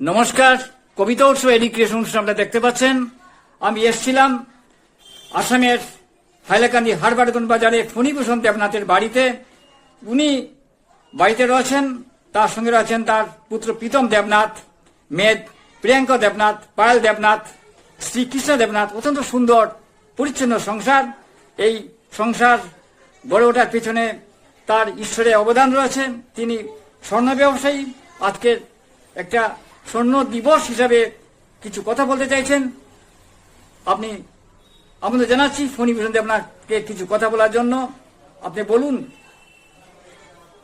নমস্কার, কবিতা উৎসব অনুষ্ঠান আপনারা দেখতে পাচ্ছেন। আমি এসছিলাম আসামের হাইলাকান্দি হারবারগন বাজারে ফণীভূষণ দেবনাথের বাড়িতে। উনি বাড়িতে রয়েছেন, তার সঙ্গে রয়েছেন তার পুত্র প্রীতম দেবনাথ, মেয়ে প্রিয়াঙ্কা দেবনাথ, পায়াল দেবনাথ, শ্রী কৃষ্ণ দেবনাথ, অত্যন্ত সুন্দর, পরিচ্ছন্ন সংসার। এই সংসার গড়ে ওঠার পিছনে তার ঈশ্বরের অবদান রয়েছে। তিনি স্বর্ণ ব্যবসায়ী। আজকের একটা স্বর্ণ দিবস হিসাবে কিছু কথা বলতে চাইছেন। আপনি আমাদের জানাচ্ছি, ফণী ভূষণ আপনাকে কিছু কথা বলার জন্য। আপনি বলুন।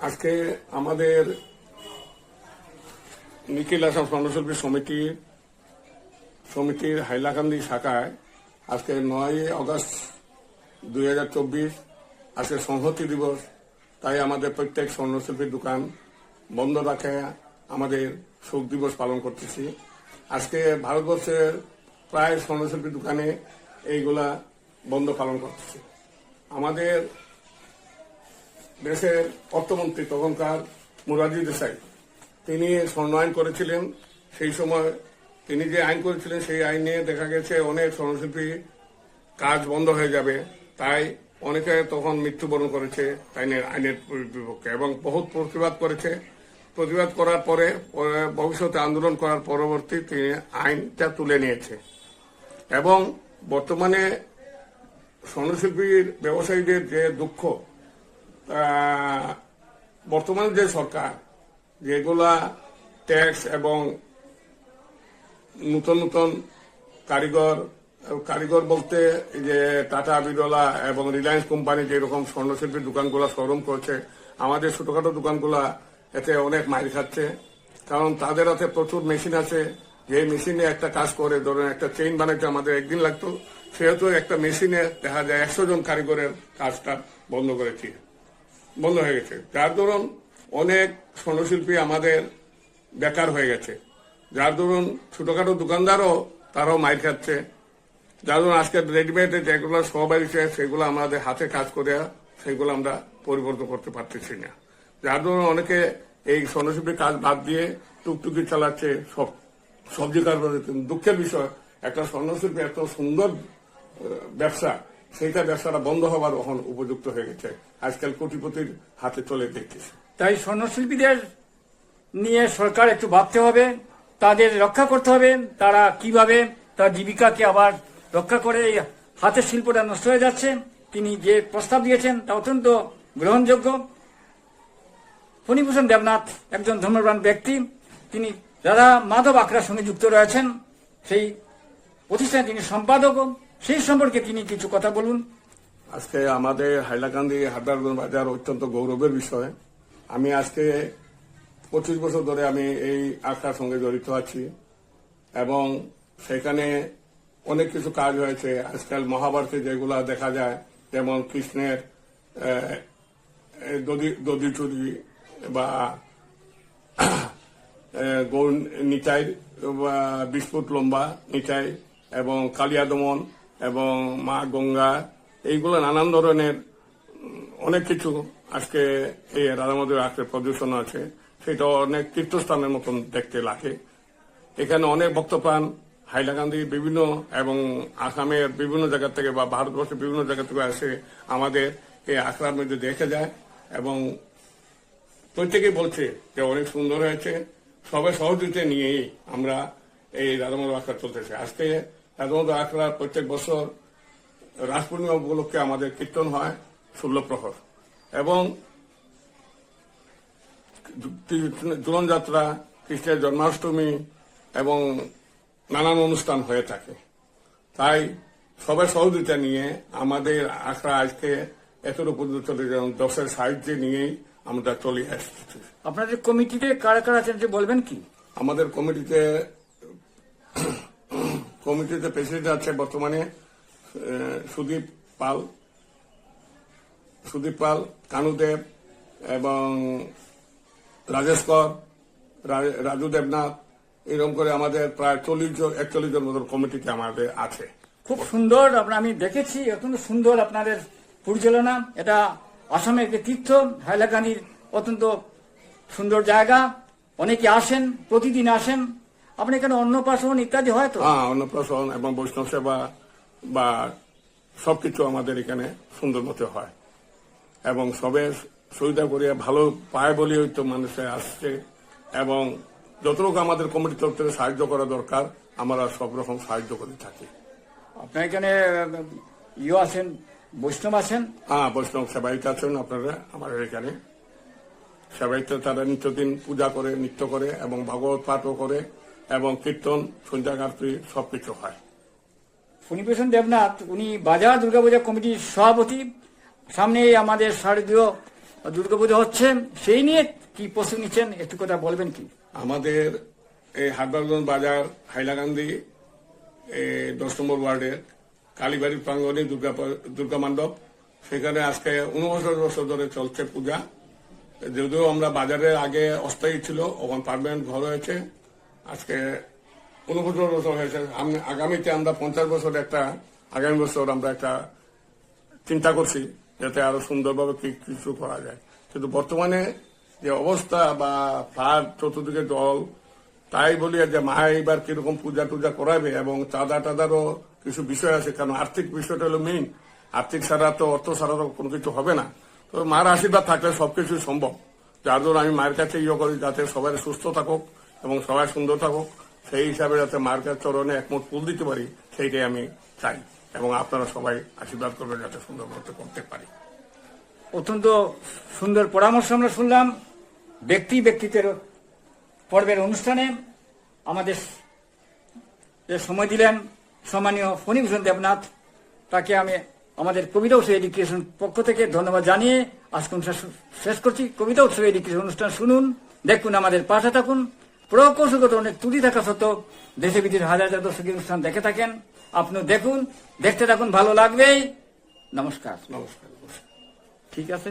আজকে আমাদের নিখিল আসাম স্বর্ণশিল্পী সমিতি, সমিতির হাইলাকান্দি শাখায় আজকে নয় আগস্ট দুই হাজার চব্বিশ, আজকে সংহতি দিবস। তাই আমাদের প্রত্যেক স্বর্ণশিল্পীর দোকান বন্ধ রাখে আমাদের শোক দিবস পালন করতেছি। আজকে ভারতবর্ষের প্রায় স্বর্ণশিল্পী দোকানে এইগুলা বন্ধ পালন করতেছে। আমাদের দেশের অর্থমন্ত্রী তখনকার মুরারজি দেশাই, তিনি স্বর্ণ আইন করেছিলেন। সেই সময় তিনি যে আইন করেছিলেন, সেই আইনে দেখা গেছে অনেক স্বর্ণশিল্পী কাজ বন্ধ হয়ে যাবে। তাই অনেকে তখন মৃত্যুবরণ করেছে আইনের আইনের বিপক্ষে এবং বহুত প্রতিবাদ করেছে। প্রতিবাদ করার পরে ভবিষ্যতে আন্দোলন করার পরবর্তী তিনি আইনটা তুলে নিয়েছে। এবং বর্তমানে স্বর্ণশিল্পীর ব্যবসায়ীদের যে দুঃখ বর্তমান যে সরকার, যেগুলা ট্যাক্স এবং নতুন নতুন কারিগর কারিগর বলতে যে টাটা, বিরলা এবং রিলায়েন্স কোম্পানি যেরকম স্বর্ণশিল্পীর দোকানগুলো শোরুম করছে, আমাদের ছোটখাটো দোকানগুলা এতে অনেক মাইল খাচ্ছে। কারণ তাদের হাতে প্রচুর মেশিন আছে। যে মেশিনে একটা কাজ করে, ধরেন একটা চেইন বানাইতে আমাদের একদিন লাগতো, সেহেতু একটা মেশিনে দেখা যায় একশো জন কারিগরের কাজটা বন্ধ করেছি বন্ধ হয়ে গেছে। যার দরুন অনেক স্বর্ণশিল্পী আমাদের বেকার হয়ে গেছে। যার দরুন ছোটখাটো দোকানদারও তারাও মাইর খাচ্ছে। যার দরুন আজকে রেডিমেডে যেগুলো সব এসে সেগুলো আমাদের হাতে কাজ করে, সেগুলো আমরা পরিবর্তন করতে পারতেছি না। যার দরুন অনেকে এই স্বর্ণশিল্পীর কাজ বাদ দিয়ে টুকটুকি চালাচ্ছে, সব সবজি কারবার দুঃখের বিষয়, একটা স্বর্ণশিল্পী এত সুন্দর ব্যবসা, সেইটা ব্যবসাটা বন্ধ হবার এখন উপযুক্ত হয়ে গেছে। আজকাল কোটিপতির হাতে চলে দেখতেছে। তাই স্বর্ণশিল্পীদের নিয়ে সরকার একটু ভাবতে হবে, তাদের রক্ষা করতে হবে, তারা কীভাবে তার জীবিকাকে আবার রক্ষা করে এই হাতের শিল্পটা নষ্ট হয়ে যাচ্ছে। তিনি যে প্রস্তাব দিয়েছেন, তা অত্যন্ত গ্রহণযোগ্য। ফণীভূষণ দেবনাথ একজন ধর্মপ্রাণ ব্যক্তি। তিনি রাধা মাধব আখড়ার সঙ্গে যুক্ত রয়েছেন। সেই প্রতিষ্ঠানে তিনি সম্পাদকও সেই সম্পর্কে তিনি কিছু কথা বলুন। আজকে আমাদের হাইলাকান্দি হাটারগঞ্জ বাজার অত্যন্ত গৌরবের বিষয়। আমি আজকে পঁচিশ বছর ধরে আমি এই আখড়ার সঙ্গে জড়িত আছি এবং সেখানে অনেক কিছু কাজ হয়েছে। আজকাল মহাভারতে যেগুলা দেখা যায়, যেমন কৃষ্ণের দদি চুরি বা গৌর নিতাই, বা, বিশ ফুট লম্বা নিতাই এবং কালিয়া দমন এবং মা গঙ্গা এইগুলো নানান ধরনের অনেক কিছু আজকে এই রাধামধুর আজকে প্রদর্শন আছে। সেটা অনেক তীর্থস্থানের মতন দেখতে লাগে। এখানে অনেক ভক্তপ্রাণ হাইলাকান্দি বিভিন্ন এবং আসামের বিভিন্ন জায়গা থেকে বা ভারতবর্ষের বিভিন্ন জায়গা থেকে আসে আমাদের এই আখড়ার মধ্যে দেখে যায় এবং প্রত্যেকেই বলছে যে অনেক সুন্দর হয়েছে। সবাই সহযোগিতা নিয়েই আমরা এই রাধামোদ আখড়া চলতেছে। আজকে রাধামোদ আখড়া প্রত্যেক বছর রাস পূর্ণিমা উপলক্ষে আমাদের কীর্তন হয় ষোলো প্রহর। এবং জুলন যাত্রা, কৃষ্ণের জন্মাষ্টমী এবং নানান অনুষ্ঠান হয়ে থাকে। তাই সবাই সহযোগিতা নিয়ে আমাদের আখড়া আজকে চলে যেমন দশের সাহায্যে নিয়েই আমরা চলে আসছি আপনাদের কমিটিতে কারা কারা আছেন বলবেন কি? আমাদের কমিটিতে কমিটিতে প্রেসিডেন্ট আছে বর্তমানে সুদীপ পাল সুদীপ পাল কানুদেব এবং রাজেশ কর রাজু দেবনাথ এরকম করে আমাদের প্রায় চল্লিশ জন একচল্লিশ জন মতো কমিটিতে আমাদের আছে। খুব সুন্দর আপনার আমি দেখেছি অত্যন্ত সুন্দর আপনাদের পরিচালনা। এটা আসামের একটি তীর্থ হাইলাকান্দির অত্যন্ত সুন্দর জায়গা। অনেকে আসেন প্রতিদিন আসেন। আপনি এখানে অন্নপ্রাশন ইত্যাদি হয় তো? হ্যাঁ অন্নপ্রাশন এবং বৈষ্ণব সেবা বা সবকিছু আমাদের এখানে সুন্দর মতো হয়। এবং সবে সুবিধা করে ভালো পায় বলে হয়তো মানুষে আসছে। এবং যতটুকু আমাদের কমিটি তরফ থেকে সাহায্য করা দরকার আমরা সব রকম সাহায্য করে থাকি। আপনার এখানে ইয়ে আছেন? বৈষ্ণব আছেন? হ্যাঁ বৈষ্ণব সেবায়িত আছেন আপনারা আমাদের এখানে। সেবায়িত তারা নিত্যদিন পূজা করে নৃত্য করে এবং ভাগবত পাঠও করে এবং কীর্তন সন্ধ্যা গাত্রী সবকিছু হয়। ফণীভূষণ দেবনাথ উনি বাজার দুর্গাপূজা কমিটির সভাপতি। সামনে আমাদের শারদীয় দুর্গাপূজা হচ্ছে। সেই নিয়ে কি প্রস্তুতি নিচ্ছেন? একটু কথা বলবেন কি? আমাদের এই হাটবারগঞ্জ বাজার হাইলাকান্দি দশ নম্বর ওয়ার্ডের কালীবাড়ির প্রাঙ্গণে দুর্গা দুর্গা মণ্ডপ। সেখানে আজকে উনবছর বছর ধরে চলছে পূজা। যদিও আমরা বাজারে আগে অস্থায়ী ছিল, ওখান পারমানেন্ট ঘর হয়েছে। আজকে উনবছর বছর হয়েছে। আগামীতে আমরা পঞ্চাশ বছর একটা, আগামী বছর আমরা একটা চিন্তা করছি যাতে আরও সুন্দরভাবে কিছু করা যায়। কিন্তু বর্তমানে যে অবস্থা বা তার চতুর্দিকে জল তাই বলি যে মা এইবার কীরকম পূজা টুজা করাবে এবং চাঁদা টাদারও কিছু বিষয় আছে কারণ আর্থিক বিষয়টা হলো মেইন আর্থিক ছাড়া তো অর্থ ছাড়া তো কোনো কিছু হবে না। তো মার আশীর্বাদ থাকলে সবকিছু সম্ভব। যার জন্য আমি মায়ের কাছে ইয়ে করি, যাতে সবাই সুস্থ থাকুক এবং সবাই সুন্দর থাকুক। সেই হিসাবে যাতে মার কাছে চরণে একমত ফুল দিতে পারি, সেইটাই আমি চাই। এবং আপনারা সবাই আশীর্বাদ করবেন যাতে সুন্দর মতো করতে পারি। অত্যন্ত সুন্দর পরামর্শ আমরা শুনলাম। ব্যক্তি ব্যক্তিত্বের পর্বের অনুষ্ঠানে আমাদের সময় দিলেন সম্মানীয় ফণীভূষণ দেবনাথ তাকে আমি আমাদের কবিতা উৎসব এডুকেশন পক্ষ থেকে ধন্যবাদ জানিয়ে আজকে অনুষ্ঠান শেষ করছি। কবিতা উৎসব এডুকেশন অনুষ্ঠান শুনুন দেখুন আমাদের পাশে থাকুন। প্রকৌশলগত অনেক ত্রুটি থাকা সত্ত্বেও দেশে বিদেশে হাজার হাজার দর্শকের অনুষ্ঠান দেখে থাকেন। আপনি দেখুন দেখতে থাকুন ভালো লাগবেই। নমস্কার। নমস্কার। ঠিক আছে?